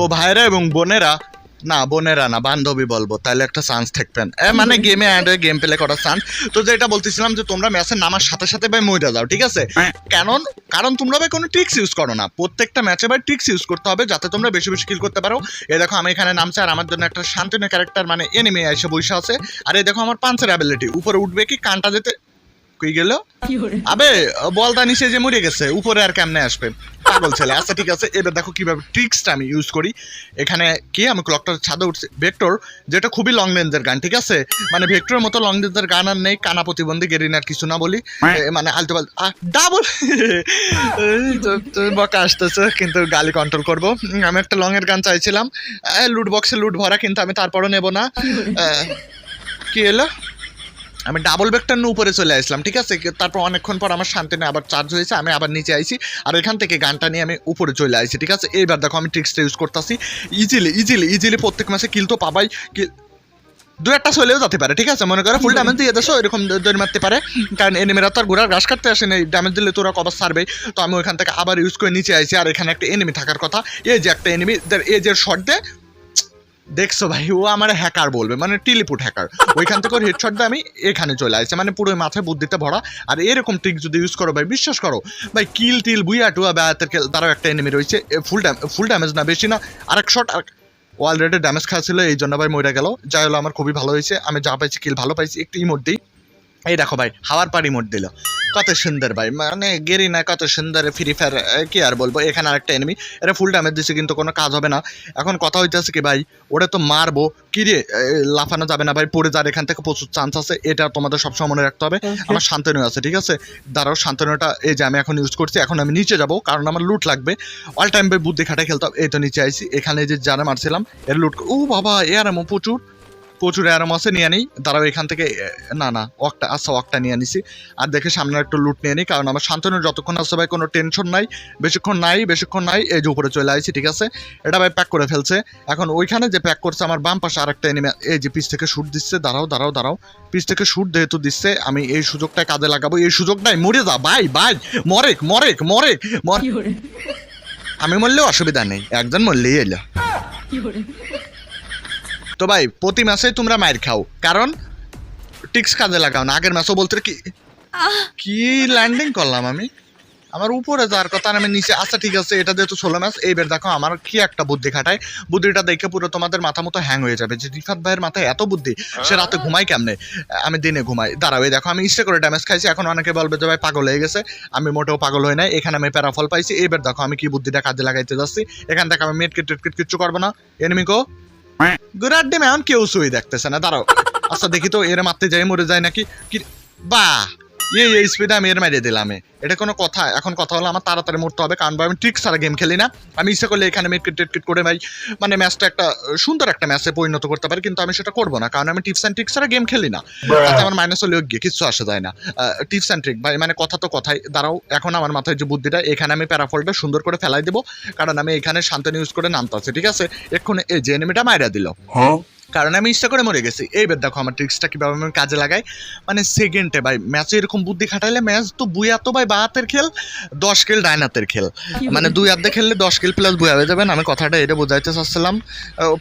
ও ভাইরা এবং বোনেরা না বোনেরা না বান্ধবী বলব তাহলে একটা চান্স থাকবেন। এ মানে গেমে অ্যান্ড হয়ে গেম প্লে করার চান্স তো যেটা বলতেছিলাম যে তোমরা ম্যাচে নামার সাথে সাথে ভাই মইটা যাও ঠিক আছে? কারণ কারণ তোমরা ভাই কোনো ট্রিক্স ইউজ করো না। প্রত্যেকটা ম্যাচে ভাই ট্রিক্স ইউজ করতে হবে যাতে তোমরা বেশি বেশি কিল করতে পারো। এ দেখো আমি এখানে নামছে আর আমার জন্য একটা শান্তনু ক্যারেক্টার মানে এনিমি এসে বসে আছে। আর এই দেখো আমার পাঞ্চের অ্যাবিলিটি উপরে উঠবে কি কানটা যেতে কই গেল? আবে বলটা নিচে যে মরে গেছে উপরে আর কেমনে আসবে? পাগল ছেলে। আচ্ছা ঠিক আছে এবার দেখো কীভাবে ট্রিক্সটা আমি ইউজ করি। এখানে কি আমি ক্লকটার ছাদে উঠছি। ভেক্টর যেটা খুবই লং রেঞ্জের গান ঠিক আছে? মানে ভেক্টরের মতো লং রেঞ্জের গান আর নেই কানা প্রতিবন্ধী গেরিনার কিছু না বলি। মানে আলতো পাল ডাবল বকা আসতেছে কিন্তু গালি কন্ট্রোল করব। আমি একটা লং এর গান চাইছিলাম। লুট বক্সে লুট ভরা কিন্তু আমি তারপরও নেব না। কি এলো? আমি ডাবল ব্যাগটার উপরে চলে আসলাম, ঠিক আছে? তারপর অনেকক্ষণ পর আমার শান্তি আবার চার্জ হয়েছে, আমি আবার নিচে আইছি, আর এখান থেকে গানটা নিয়ে আমি উপরে চলে আসি ঠিক আছে? এইবার দেখো আমি ট্রিক্সটা ইউজ করতেছি। ইজিলি ইজিলি ইজিলি প্রত্যেক মাসে কিল তো পাবাই কিল দু একটা চলেও যেতে পারে, ঠিক আছে? মনে করো ফুল ড্যামেজ দিয়ে দেশো এরকম দৌড় মারতে পারে। কারণ এনিমিরা তো আর ঘোড়ার ঘাস কাটতে আসে না ড্যামেজ দিলে তোরা কবার সারবে তো আমি ওইখান থেকে আবার ইউজ করে নিচে আইছি, আর এখানে একটা এনিমি থাকার কথা। এই যে একটা এনিমি এই যে শর্ট দে দেখছ ভাই, ও আমার হ্যাকার বলবে মানে টিলিপুট হ্যাকার ওইখান থেকে হেডশট দিয়ে আমি এখানে চলে আসছে মানে পুরো মাথায় বুদ্ধিতে ভরা। আর এরকম ট্রিক যদি ইউজ করো ভাই, বিশ্বাস করো, ভাই কিল টিল বুইয়া টুয়া ব্যাতের তারও একটা এনিমি রয়েছে ফুল ড্যাম ফুল ড্যামেজ না, বেশি না আর এক শট আর অলরেডি ড্যামেজ খাওয়া এই জন্য ভাই মরে গেল। যাই হলো, আমার খুবই ভালো হয়েছে, আমি যা পাইছি কিল ভালো পাইছি, একটু ইমোট দিই। এই দেখো ভাই হাওয়ার পার ইমোট দিল। কত সুন্দর ভাই মানে গেরি না কত সুন্দর ফ্রি ফায়ার কি আর বলব এখানে আরেকটা এনিমি এটা ফুল ড্যামেজ দিচ্ছে কিন্তু কোনো কাজ হবে না। এখন কথা হইতেছে কি ভাই ওটা তো মারবো। কি রে লাফানো যাবে না ভাই পড়ে যার এখান থেকে প্রচুর চান্স আছে এটা তোমাদের সবসময় মনে রাখতে হবে। আমার শান্তনু আছে ঠিক আছে? দাঁড়াও শান্তনুটা এই যে আমি এখন ইউজ করছি এখন আমি নিচে যাব কারণ আমার লুট লাগবে। অল টাইম ভাই বুদ্ধি খাটাই খেলতে হবে এই তো নিচে আইছি। এখানে যে যারা মারছিলাম এর লুট ও বাবা এ আর প্রচুর। প্রচুর অ্যারাম আছে নিয়ে নিই। দাঁড়াও এখান থেকে না না ওয়াকটা আচ্ছা ওয়াকটা নিয়ে নিছি। আর দেখে সামনে একটু লুট নিয়ে নিই কারণ আমার শান্তনুর যতক্ষণ আসছে ভাই কোনো টেনশন নাই বেশিক্ষণ নাই বেশিক্ষণ নাই এই যে উপরে চলে আইছি ঠিক আছে? এটা ভাই প্যাক করে ফেলছে। এখন ওইখানে যে প্যাক করছে আমার বাম পাশে আরেকটা এনিমে এই যে পিস থেকে শুট দিচ্ছে দাঁড়াও দাঁড়াও দাঁড়াও। পিস থেকে শুট যেহেতু দিচ্ছে আমি এই সুযোগটা কাজে লাগাবো। এই সুযোগটাই মরে যা ভাই ভাই মরেক মরেক মরেক মর আমি মরলেও অসুবিধা নেই একজন মরলেই এলো তো ভাই প্রতি মাসে তোমরা মায়ের খাও। কারণ টিক্স কাজে লাগাও না। আগের মাসও বলতে কি কি ল্যান্ডিং করলাম আমি? আমার উপরে যাওয়ার কথা আমি নিচে আচ্ছা ঠিক আছে এটা যেহেতু ষোলো ম্যাচ এইবার দেখো আমার কি একটা বুদ্ধি খাটায়। বুদ্ধিটা দেখে পুরো তোমাদের মাথা মতো হ্যাং হয়ে যাবে যে রিফাত ভাইয়ের মাথায় এত বুদ্ধি সে রাতে ঘুমাই কেমনে? আমি দিনে ঘুমাই। দাঁড়াও এই দেখো আমি ইচ্ছে করে ড্যামেজ খাইছি। এখন অনেকে বলবে যে ভাই পাগল হয়ে গেছে। আমি মোটেও পাগল হই নাই। এখানে আমি প্যারাফল পাইছি। এইবার দেখো আমি কি বুদ্ধিটা কাজে লাগাইতে যাচ্ছি। এখান থেকে আমি মেটকিট টেটকিট কিচ্ছু করব না। এনিমি কো গুরার ডিম এমন কেউ সুই দেখতেছে না, দাঁড়াও। আচ্ছা দেখি তো, এর মারতে যাই, মরে যায় নাকি? কি বাহ এই এই স্পিডে আমি এর মারিয়ে দিলাম এটা কোনো কথা এখন কথা হলো আমার তাড়াতাড়ি মরতে হবে কারণ ভাই আমি ট্রিক্স ছাড়া গেম খেলি না। আমি ইচ্ছে করলে এখানে মেটকিট টেটকিট করে ভাই মানে ম্যাচটা একটা সুন্দর একটা ম্যাচে পরিণত করতে পারি কিন্তু আমি সেটা করব না কারণ আমি টিপস অ্যান্ড ট্রিক্স ছাড়া গেম খেলি না। তাতে আমার মাইনাস হলেও গিয়ে কিচ্ছু আসে যায় না। টিপস অ্যান্ড ট্রিক ভাই মানে কথা তো কথাই। দাঁড়াও এখন আমার মাথায় যে বুদ্ধিটা এখানে আমি প্যারাফলটা সুন্দর করে ফেলাই দেবো কারণ আমি এখানে শান্তনু ইউজ করে নামতে আছে ঠিক আছে? এক্ষুনি এই যে এনিমিটা মাইরা দিল। কারণ আমি ইচ্ছা করে মরে গেছি। এইবার দেখো আমার ট্রিক্সটা কীভাবে আমি কাজে লাগাই। মানে সেকেন্ডে ভাই ম্যাচে এরকম বুদ্ধি খাটাইলে ম্যাচ তো বুয়া তো ভাই বাহাতের খেল দশ কিল ডাইনাতের খেল। মানে দুই হাতে খেললে দশ কিল প্লাস বুয়া হয়ে যাবেন আমি কথাটা এটা বোঝাইতে চাচ্ছিলাম।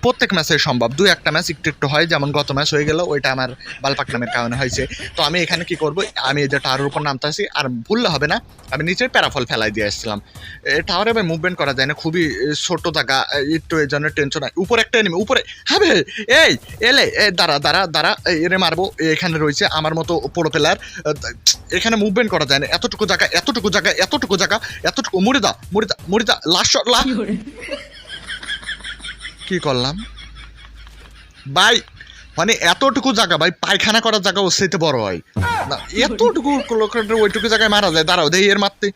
প্রত্যেক ম্যাচে সম্ভব দুই একটা ম্যাচ একটু একটু হয় যেমন গত ম্যাচ হয়ে গেল ওইটা আমার বালপাক নামের কারণে হয়েছে। তো আমি এখানে কি করব আমি এই যে টাওয়ারের উপর নামতে আসি আর ভুললে হবে না আমি নিচের প্যারাফল ফেলাই দিয়ে আসছিলাম। টাওয়ারে ভাই মুভমেন্ট করা যায় না খুবই ছোট জায়গা একটু এই জন্য টেনশন হয়। উপরে একটা এনিমি উপরে হ্যাঁ বে, এই এলে এ দাঁড়া দাঁড়া দাঁড়া এরে মারবো এখানে রয়েছে আমার মতো পোড়ো প্লেয়ার এখানে মুভমেন্ট করা যায় না এতটুকু জায়গা এতটুকু জায়গা এতটুকু জায়গা এতটুকু মরে দা মরে দা মরে দা লাস্ট লা কি করলাম? ভাই মানে এতটুকু জায়গা ভাই পায়খানা করার জায়গা ওর বড় হয়। না, এতটুকু লোকের ওইটুকু জায়গায় মারা যায় দাঁড়াও দেই এর মারতে।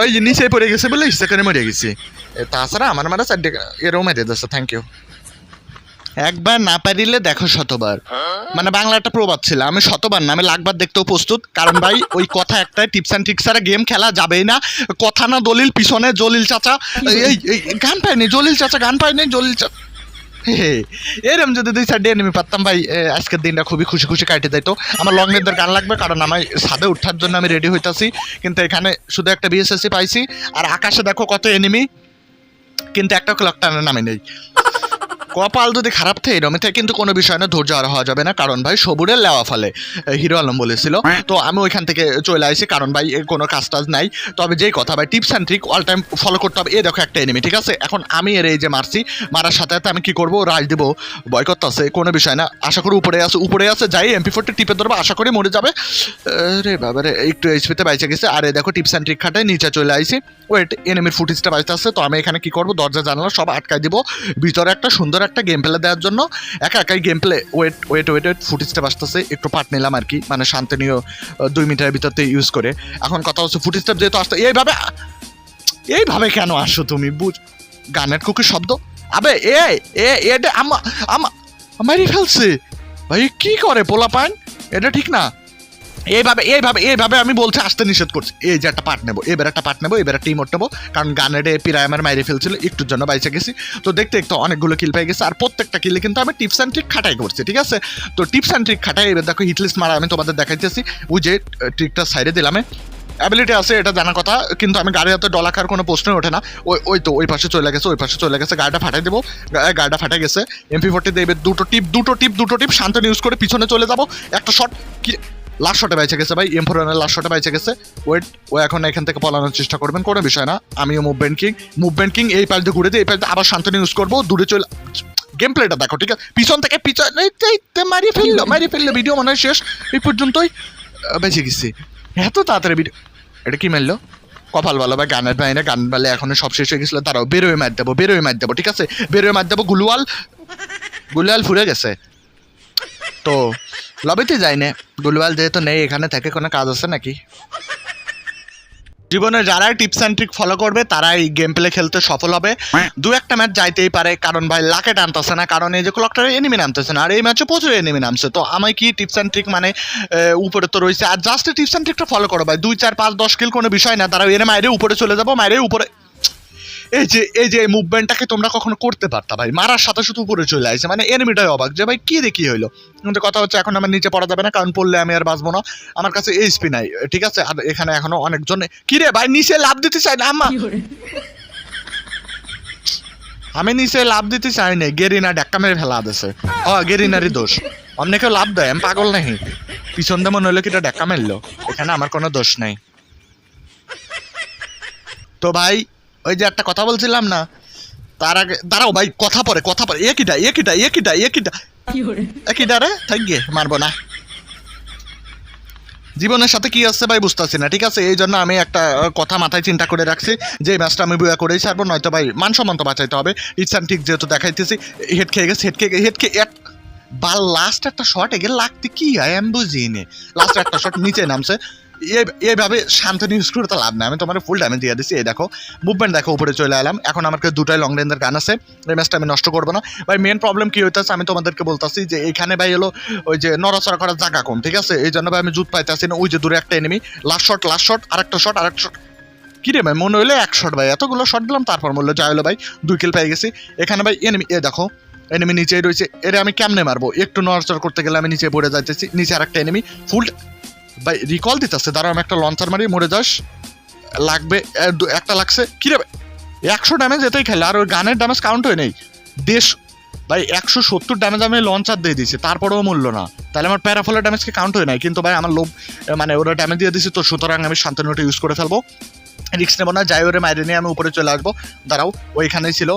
ওই নিচে পড়ে গেছে বলে সেখানে মরে গেছি। তাছাড়া আমার মারা চারটে এরও মেরে দিচ্ছে থ্যাংক ইউ একবার না পারিলে দেখো শতবার। মানে বাংলা একটা প্রবাদ ছিল, আমি শতবার না, আমি লাখবার দেখতেও প্রস্তুত। কারণ ভাই, ওই কথা একটাই টিপস অ্যান্ড ট্রিক্স ছাড়া গেম খেলা যাবেই না। কথা না দলিল, পিছনে জলিল চাচা। এই গান পাইনি, জলিল চাচা গান পাইনি, জলিল চাচা এরম যদি দুই সাইডে এনিমি পারতাম ভাই আজকের দিনটা খুবই খুশি খুশি কাটে যেত আমার লং রেঞ্জের গান লাগবে, কারণ আমি ছাদে ওঠার জন্য আমি রেডি হইতাছি। কিন্তু এখানে শুধু একটা বিএসএসসি পাইছি, আর আকাশে দেখো কত এনিমি কিন্তু একটা ক্লক টানার নামে নেই। কপাল যদি খারাপ থাকে, এরমে থেকে কিন্তু কোনো বিষয় না, ধৈর্য আর হওয়া যাবে না। কারণ ভাই, সবুরের লেওয়া ফলে হিরো আলম বলেছিল। তো আমি ওইখান থেকে চলে আসি, কারণ ভাই কোনো কাজ টাজ নাই। তবে যেই কথা ভাই tips and trick all time follow করতে হবে। এ দেখো একটা এনিমি ঠিক আছে? এখন আমি এর এই যে মারছি, মারার সাথে সাথে আমি কি করব? রাজ দেবো। ভয় করতেছে কোনো বিষয় না। আশা করি উপরে আছে উপরে আছে, যাই এমপি ফোরটি টিপে ধরবো, আশা করি মরে যাবে। রে বাবা রে, একটু এইচপিতে বাইচে গেছে। আর দেখো টিপস অ্যান্ড ট্রিক খাটায় নিচে চলে আইছি। ওয়েট এনিমির ফুটেজটা বাজতে আসছে তো আমি এখানে কি করব? দরজা জানালা সব আটকাই দিব। ভিতরে একটা সুন্দর একটা গেম প্লে দেওয়ার জন্য একা একাই game play wait wait wait wait ফুটেজটা বাজতেছে, একটু পাট নিলাম আর কি মানে শান্তনীয় দুই মিনিটের ভিতরতে ইউজ করে। এখন কথা হচ্ছে ফুটেজটা যেহেতু আসতে এইভাবে এইভাবে কেন আসো তুমি? বুঝ, গানের কুকি শব্দ? আবে, এ এ, এটা আমা আমা, মারি ফেলছে। ভাই কি করে পোলা পান এটা ঠিক না। এইভাবে এইভাবে এইভাবে আমি বলছি, আসতে নিষেধ করছি। এই যে একটা পার্ট নেব, এবার একটা পার্ট নেব, এবার একটা টিমোট নেব কারণ গানের পিরায় আমার মাইরে ফেলছিল, একটুর জন্য বাইচে গেছি। তো দেখতে দেখতে অনেকগুলো কিল পেয়ে গেছে, আর প্রত্যেকটা কিলে কিন্তু আমি টিপস অ্যান্ড ট্রিক খাটাই করছি, ঠিক আছে? তো টিপস অ্যান্ড ট্রিক খাটাই, এবার দেখো হিটলিস্ট মারা আমি তোমাদের দেখাইতেছি। ওই যে ট্রিকটা সাইডে দিলামে অ্যাবিলিটি আছে, এটা জানার কথা, কিন্তু আমি গাড়ি হাতে ডলাকার কোনো প্রশ্নই ওঠে না। ওই ওই তো, ওই পাশে চলে গেছে, ওই পাশে চলে গেছে, গাড়িটা ফাটাই দেবো। গাড়িটা ফাটাই গেছে। এমপি ফোর্টি দেবে দুটো টিপ দুটো টিপ দুটো টিপ শান্তন ইউজ করে পিছনে চলে যাব। একটা শট কি লাস্ট শটে বেঁচে গেছে ভাই এম ফোরের লাস্ট শটে বেঁচে গেছে। ওয়েট ও এখন এখান থেকে পলানোর চেষ্টা করবেন, কোনো বিষয় না। আমিও মুভমেন্ট কিং মুভমেন্ট কিং এই পাশ দিয়ে ঘুরে দিয়ে এই দিয়ে আবার শান্তন ইউজ করব, দূরে চলে গেম প্লেটা দেখো, ঠিক আছে? পিছন থেকে পিছন মারিয়ে ফেলল মারিয়ে ফেলল ভিডিও মনে হয় শেষ। এই পর্যন্তই বেঁচে গেছি। এত তাড়াতাড়ি ভিডিও এটা কি মারলো? কপাল ভালো বা গানের বাইরে, গান বালে এখন সব শেষ হয়ে গেছিল তারাও বেরোয় মার দেবো বেরোয় মার দেবো, ঠিক আছে? বেরোয় মার দেবো, গুলুয়াল গুলুয়াল ফুরে গেছে। তো লবিতে যাই নে। গুলুয়াল যেহেতু নেই, এখানে থেকে কোনো কাজ আছে নাকি? জীবনে যারাই টিপস অ্যান্ড ট্রিক ফলো করবে, তারাই গেম প্লে খেলতে সফল হবে। দু একটা ম্যাচ যাইতেই পারে, কারণ ভাই লাকে টানতেছে না, কারণ এই যে ক্লকটারে এনিমি নামতেছে না, আর এই ম্যাচে প্রচুর এনিমি নামছে। তো আমি কি টিপস অ্যান্ড ট্রিক মানে উপরে তো রয়েছে। আর জাস্ট টিপস অ্যান্ড ট্রিকটা ফলো করো ভাই। দুই, চার, পাঁচ, দশ কিল কোনো বিষয় না, তারা এনে মাইরে উপরে চলে যাব, মাইরে উপরে এই যে এই যে মুভমেন্টটাকে তোমরা কখনো করতে পারতা ভাই? মারার সাথে সাথে উপরে চলে আসছে। মানে এনিমিটাই অবাক যে ভাই কি দেখি হইল? কিন্তু কথা হচ্ছে এখন আমার নিচে পড়া যাবে না কারণ পড়লে আমি আর বাঁচবো না। আমার কাছে এইচপি নাই ঠিক আছে? আর এখানে এখনও অনেকজন কি রে ভাই নিচে লাভ দিতে চাই না আমা আমি নিচে লাভ দিতে চাই না গেরিনা ডাক্কা মেরে ফেলা দিছে। ও গেরিনারই দোষ। অন্য কেউ লাভ দেয় আমি পাগল নাহি পিছন দিয়ে মনে হলো কি এটা ডাক্কা মেরলো। এখানে আমার কোনো দোষ নাই। তো ভাই ওই যে একটা কথা বলছিলাম না তার আগে দাঁড়াও ভাই কথা পরে কথা পরে একিটা একিটা একিটা একিটা একিটা রে? থাক গিয়ে মারবো না। জীবনের সাথে কি আসছে ভাই বুঝতেছি না ঠিক আছে? এই জন্য আমি একটা কথা মাথায় চিন্তা করে রাখছি যে ম্যাচটা আমি বইয়া করেই ছাড়বো নয়তো ভাই মান সম্মান তো বাঁচাইতে হবে। ইচ্ছান ঠিক যেহেতু দেখাইতেছি হেড খেয়ে গেছে হেড খেয়ে হেড খেয়ে এক বা লাস্ট একটা শট এগে লাগতে কি হয়? আমি বুঝিনি। লাস্ট একটা শট নিচে নামছে। এইভাবে শান্তনি ইউজ করে তো লাভ নাই। আমি তোমার ফুল ড্যামেজ দিয়ে দিচ্ছি এই দেখো মুভমেন্ট দেখো, উপরে চলে এলাম। এখন আমার দুটাই লং রেঞ্জের গান আছে। এই ম্যাচটা আমি নষ্ট করব না। ভাই মেন প্রবলেম কি হইতেছে, আমি তোমাদেরকে বলতেছি যে এখানে ভাই হলো ওই যে নড়াচড়া করার জায়গা কম ঠিক আছে? এই জন্য ভাই আমি জুত পাইতেছি না। ওই যে দূরে একটা enemy last shot last shot আরেকটা শট আরেকটা শট কি রে ভাই, মনে হইলে এক শট ভাই। এতগুলো শট দিলাম, তারপর বলল যা হলো ভাই, দুই কিল পেয়ে গেছি। এখানে ভাই এনিমি এ দেখো এনিমি নিচেই রয়েছে। এর আমি কেমনে মারবো? একটু নড়াচড়া করতে গেলে আমি নিচে পড়ে যাইতেছি। নিচে আরেকটা এনিমি ফুল ভাই রিকল দিতেছে, দাঁড়াও, আমি একটা লঞ্চার মারি, মরে যাস। লাগবে একটা লাগছে। কি রে ভাই? একশো ড্যামেজ এতেই খেলে, আর ওই গানের ড্যামেজ কাউন্ট হয়ে নেই। দেশ ভাই, একশো সত্তর ড্যামেজ আমি লঞ্চার দিয়ে দিয়েছি, তারপরেও মূল্য না। তাহলে আমার প্যারাফলের ড্যামেজকে কাউন্ট হয়ে নাই? কিন্তু ভাই, আমার লোভ মানে ওরা ড্যামেজ দিয়ে দিয়েছি, তো সুতরাং আমি শান্তনুটা ইউজ করে ফেলব। রিক্স নেব না, যাই ওরে মাইরে নিয়ে আমি উপরে চলে আসব। দাঁড়াও, ওইখানেই ছিল,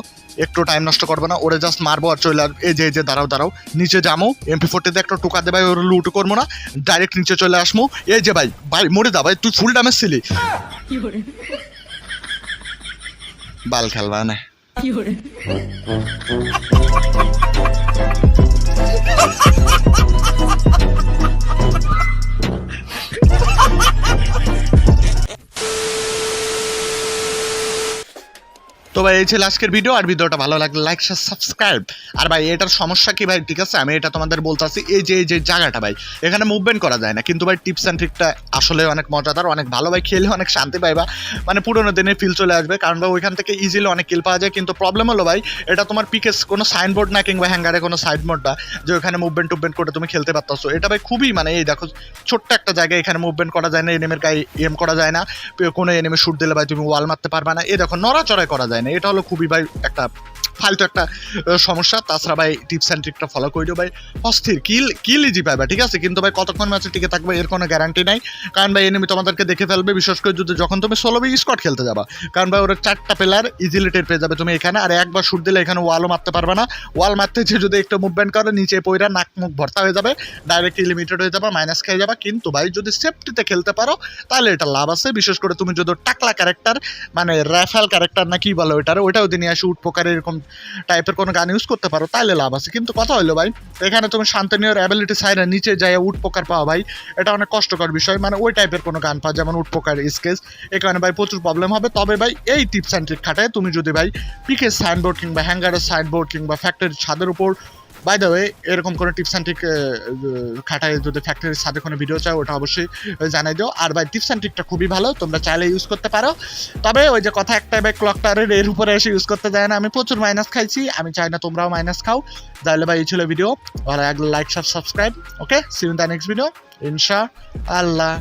একটু টাইম নষ্ট করব না, ওরে জাস্ট মারবো আর চলে আসব এই যে এই যে, দাঁড়াও দাঁড়াও, নিচে যাব এমপি ফোর্টিতে একটা টোকা দে ভাই, ওর লুট করব না ডাইরেক্ট নিচে চলে আসব এই যে ভাই ভাই, মরে যা ভাই, তুই ফুল ড্যামেজ ছিলি। বাল খেলবা না। তো ভাই, এই ছিল আজকের ভিডিও আর ভিডিওটা ভালো লাগলে লাইক সাবস্ক্রাইব আর ভাই, এটার সমস্যা কি ভাই? ঠিক আছে, আমি এটা তোমাদের বলতেছি, এই যে এই যে জায়গাটা ভাই, এখানে মুভমেন্ট করা যায় না। কিন্তু ভাই টিপস অ্যান্ড ট্রিকটা আসলে অনেক মজাদার, অনেক ভালো ভাই, খেলে অনেক শান্তি পাইবা। মানে পুরোনো দিনের ফিল চলে আসবে, কারণ ভাই, ওইখান থেকে ইজিলি অনেক কিল পাওয়া যায়। কিন্তু প্রবলেম হলো ভাই, এটা তোমার পিকেস কোনো সাইনবোর্ড না, কিংবা হ্যাঙ্গারে কোনো সাইড মোডটা যে ওখানে মুভমেন্ট টুভমেন্ট করে তুমি খেলতে পারতাছো। এটা ভাই, খুবই মানে এই দেখো, ছোট্ট একটা জায়গায় এখানে মুভমেন্ট করা যায় না এনিমের গায়ে এম করা যায় না। কোনো এনিমে শুট দিলে ভাই, তুমি ওয়াল মারতে পারবে না। এই দেখো, নড়াচড়াই করা যায় না এটা হলো খুবই ভাই একটা ফালতু একটা সমস্যা। তাছাড়া ভাই টিপস অ্যান্ড ট্রিকটা ফলো করে দিও ভাই। অস্থির কিল কিল ইজি পাবে ঠিক আছে? কিন্তু ভাই কতক্ষণ ম্যাচে টিকে থাকবে এর কোনো গ্যারান্টি নাই। কারণ ভাই এনিমি তোমাদেরকে দেখে ফেলবে, বিশেষ করে যদি যখন তুমি ষোলো বি স্কট খেলতে যাবা। কারণ ভাই ওরা চারটা প্লেয়ার ইজিলি টের পেয়ে যাবে তুমি এখানে। আর একবার শুট দিলে এখানে ওয়ালও মারতে পারবে না। ওয়াল মারতে যে যদি একটু মুভমেন্ট করে, নিচে পইরা নাক মুখ ভর্তা হয়ে যাবে ডাইরেক্ট লিমিটেড হয়ে যাবে মাইনাস খেয়ে যাবে। কিন্তু ভাই যদি সেফটিতে খেলতে পারো, তাহলে এটা লাভ আছে। বিশেষ করে তুমি যদি টাকলা ক্যারেক্টার মানে র্যাফেল ক্যারেক্টার না কি বলো ওইটার, ওইটাও দিয়ে নিয়ে আসি, উট পোকার এরকম টাইপের কোনো গান ইউজ করতে পারো তাহলে লাভ আছে। কিন্তু কথা হলো ভাই, এখানে তুমি শান্তনীয়র অ্যাবিলিটি সাইডে নিচে যাই উট পোকার পাওয়া ভাই, এটা অনেক কষ্টকর বিষয়। মানে ওই টাইপের কোনো গান পাওয়া, যেমন উট পোকার স্কেচ এখানে ভাই প্রচুর প্রবলেম হবে। তবে ভাই, এই টিপস অ্যান্ড ট্রিক খাটায় তুমি যদি ভাই পিকের সাইনবোর্ড কিংবা হ্যাঙ্গারের সাইনবোর্ড কিংবা ফ্যাক্টরির ছাদের উপর বাই দ্য ওয়ে এরকম কোনো টিপস অ্যান্ড ট্রিক খাটায় যদি ফ্যাক্টরির সাথে কোনো ভিডিও চাও, ওটা অবশ্যই জানাই দিও। আর ভাই টিপস অ্যান্ড ট্রিকটা খুবই ভালো, তোমরা চাইলে ইউজ করতে পারো। তবে ওই যে কথা একটাই, ভাই ক্লক টাওয়ারের এর উপরে এসে ইউজ করতে যায় না। আমি প্রচুর মাইনাস খাইছি, আমি চাই না তোমরাও মাইনাস খাও। তাহলে ভাই, এই ছিল ভিডিও ভালো লাগলে like subscribe okay see in the next video ইনশা আল্লাহ